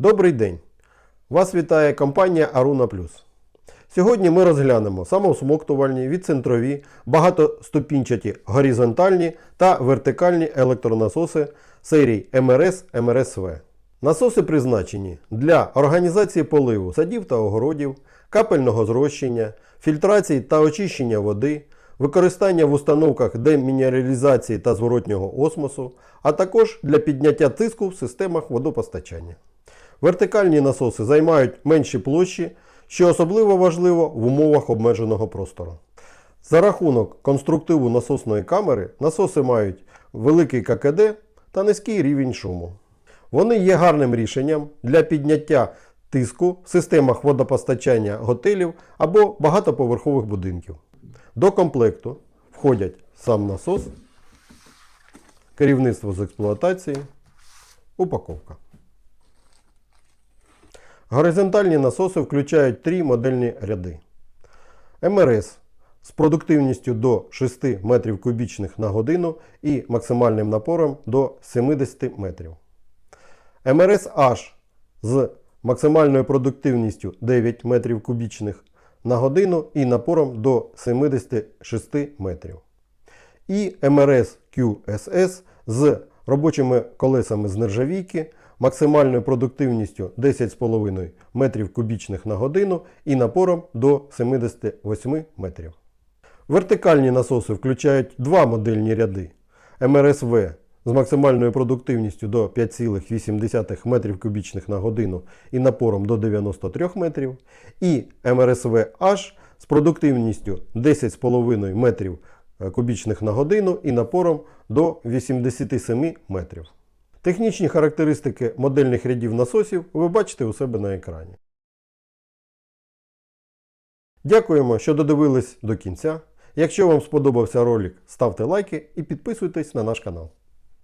Добрий день! Вас вітає компанія Aruna Plus. Сьогодні ми розглянемо самоусмоктувальні, відцентрові, багатоступінчаті горизонтальні та вертикальні електронасоси серії МРС МРСВ. Насоси призначені для організації поливу садів та огородів, капельного зрощення, фільтрації та очищення води, використання в установках демінералізації та зворотнього осмосу, а також для підняття тиску в системах водопостачання. Вертикальні насоси займають менші площі, що особливо важливо в умовах обмеженого простору. За рахунок конструктиву насосної камери насоси мають великий ККД та низький рівень шуму. Вони є гарним рішенням для підняття тиску в системах водопостачання готелів або багатоповерхових будинків. До комплекту входять сам насос, керівництво з експлуатації, упаковка. Горизонтальні насоси включають три модельні ряди. МРС з продуктивністю до 6 метрів кубічних на годину і максимальним напором до 70 метрів. МРС H з максимальною продуктивністю 9 метрів кубічних на годину і напором до 76 метрів. І МРС QSS з робочими колесами з нержавійки, максимальною продуктивністю 10,5 метрів кубічних на годину і напором до 78 метрів. Вертикальні насоси включають два модельні ряди МРСВ з максимальною продуктивністю до 5,8 метрів кубічних на годину і напором до 93 метрів, і МРСВ H з продуктивністю 10,5 метрів е, кубічних на годину і напором до 87 метрів. Технічні характеристики модельних рядів насосів ви бачите у себе на екрані. Дякуємо, що додивились до кінця. Якщо вам сподобався ролик, ставте лайки і підписуйтесь на наш канал.